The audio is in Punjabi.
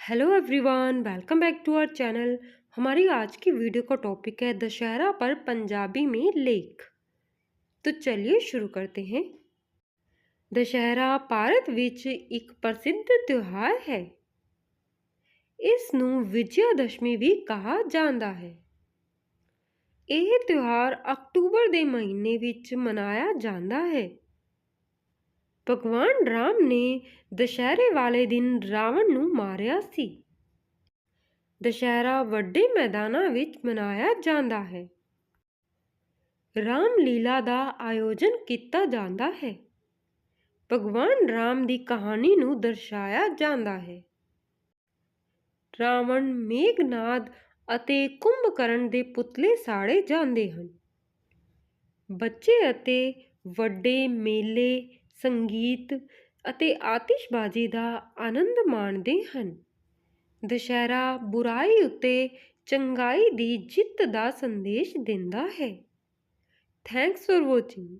hello everyone welcome back to our channel हमारी आज की वीडियो का टॉपिक है दशहरा पर पंजाबी में लेख तो चलिए शुरू करते हैं ਦਸ਼ਹਿਰਾ ਭਾਰਤ ਵਿੱਚ ਇੱਕ ਪ੍ਰਸਿੱਧ ਤਿਉਹਾਰ ਹੈ ਇਸ ਨੂੰ ਵਿਜਯਾ ਦਸ਼ਮੀ ਵੀ ਕਿਹਾ ਜਾਂਦਾ ਹੈ ਇਹ ਤਿਉਹਾਰ ਅਕਤੂਬਰ ਦੇ ਮਹੀਨੇ ਵਿੱਚ ਮਨਾਇਆ ਜਾਂਦਾ ਹੈ ਭਗਵਾਨ ਰਾਮ ਨੇ ਦੁਸਹਿਰੇ ਵਾਲੇ ਦਿਨ ਰਾਵਣ ਨੂੰ ਮਾਰਿਆ ਸੀ। ਦੁਸਹਿਰਾ ਵੱਡੇ ਮੈਦਾਨਾਂ ਵਿੱਚ ਮਨਾਇਆ ਜਾਂਦਾ ਹੈ। ਰਾਮ ਲੀਲਾ ਦਾ ਆਯੋਜਨ ਕੀਤਾ ਜਾਂਦਾ ਹੈ। ਭਗਵਾਨ ਰਾਮ ਦੀ ਕਹਾਣੀ ਨੂੰ ਦਰਸਾਇਆ ਜਾਂਦਾ ਹੈ। ਰਾਵਣ ਮੇਘਨਾਦ ਅਤੇ ਕੁੰਭਕਰਨ ਦੇ ਪੁਤਲੇ ਸਾੜੇ ਜਾਂਦੇ ਹਨ। ਬੱਚੇ ਅਤੇ ਵੱਡੇ ਮੇਲੇ ਸੰਗੀਤ ਅਤੇ ਆਤਿਸ਼ਬਾਜ਼ੀ ਦਾ ਆਨੰਦ ਮਾਣਦੇ ਹਨ। ਦੁਸਹਿਰਾ ਬੁਰਾਈ ਉੱਤੇ ਚੰਗਾਈ ਦੀ ਜਿੱਤ ਦਾ ਸੰਦੇਸ਼ ਦਿੰਦਾ ਹੈ। Thanks for watching